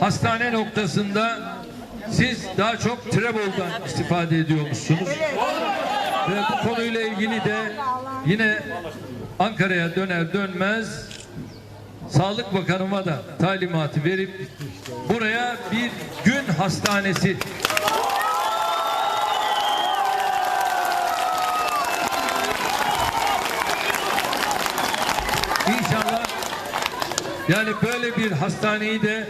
hastane noktasında siz daha çok Trebol'dan istifade ediyormuşsunuz. Ve bu konuyla ilgili de yine Ankara'ya döner dönmez Sağlık Bakanıma da talimatı verip buraya bir gün hastanesi İnşallah yani böyle bir hastaneyi de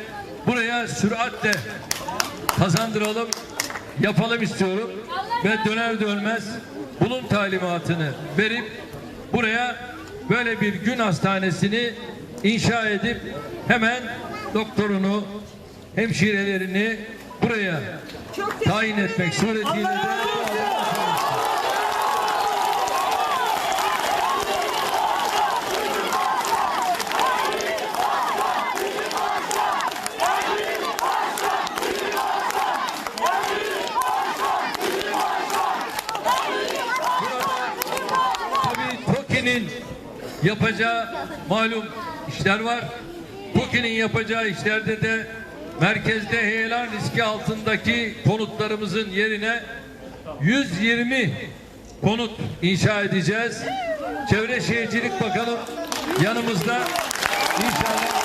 buraya süratle kazandıralım, yapalım istiyorum. Ve döner dönmez bunun talimatını verip buraya böyle bir gün hastanesini inşa edip hemen doktorunu, hemşirelerini buraya tayin etmek suretiyle de TOKİ'nin yapacağı malum işler var. TOKİ'nin yapacağı işlerde de merkezde heyelan riski altındaki konutlarımızın yerine 120 konut inşa edeceğiz. Çevre Şehircilik Bakanı yanımızda inşallah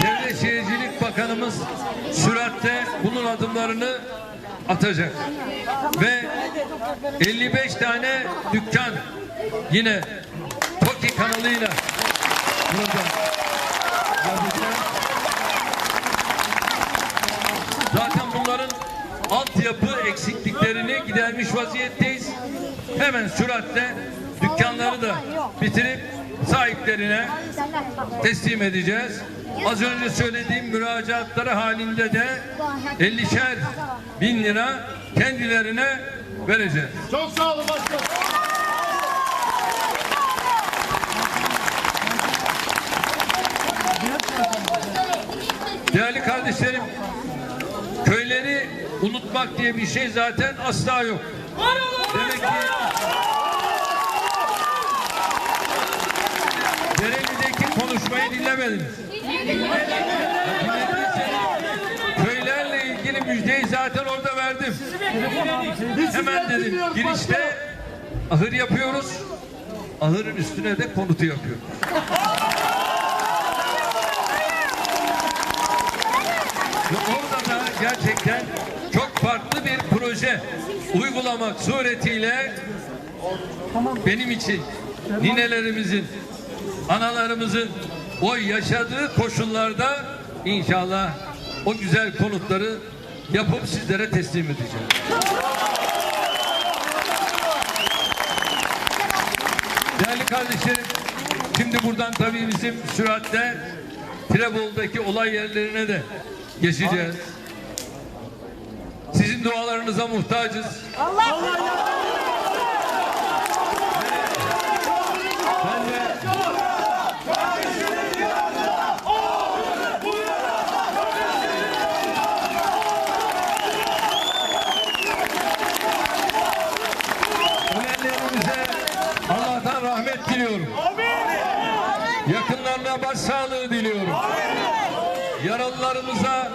Çevre Şehircilik Bakanımız süratte bunun adımlarını atacak. Ve 55 tane dükkan yine TOKİ kanalıyla yapacağız. Zaten bunların altyapı eksikliklerini gidermiş vaziyetteyiz. Hemen süratle dükkanları da bitirip sahiplerine teslim edeceğiz. Az önce söylediğim müracaatları halinde de 50'şer bin lira kendilerine vereceğiz. Çok sağ olun başkanım. Değerli kardeşlerim, köyleri unutmak diye bir şey zaten asla yok. Demek ki Konuşmayı dinlemediniz. Köylerle ilgili müjdeyi zaten orada verdim. Hemen dedim girişte ahır yapıyoruz. Ahırın üstüne de konutu yapıyoruz. Ve orada da gerçekten çok farklı bir proje uygulamak suretiyle benim için ninelerimizin, analarımızın o yaşadığı koşullarda inşallah o güzel konutları yapıp sizlere teslim edeceğim. Değerli kardeşlerim, şimdi buradan tabii bizim süratle Tirebol'daki olay yerlerine de geçeceğiz. Sizin dualarınıza muhtacız. Ben diliyorum. Yakınlarına başsağlığı diliyorum. Yaralılarımıza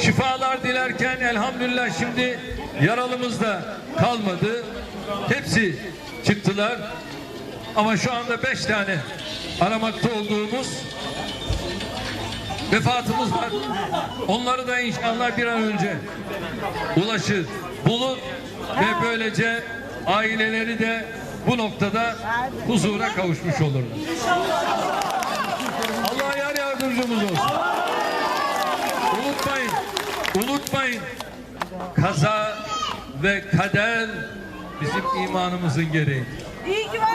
şifalar dilerken elhamdülillah şimdi yaralımız da kalmadı. Hepsi çıktılar. Ama şu anda beş tane aramakta olduğumuz vefatımız var. Onları da inşallah bir an önce ulaşır, bulur ve böylece aileleri de bu noktada huzura kavuşmuş olurlar. Allah yar yardımcımız olsun. Unutmayın, unutmayın. Kaza ve kader bizim imanımızın gereği. İyi ki varsınız.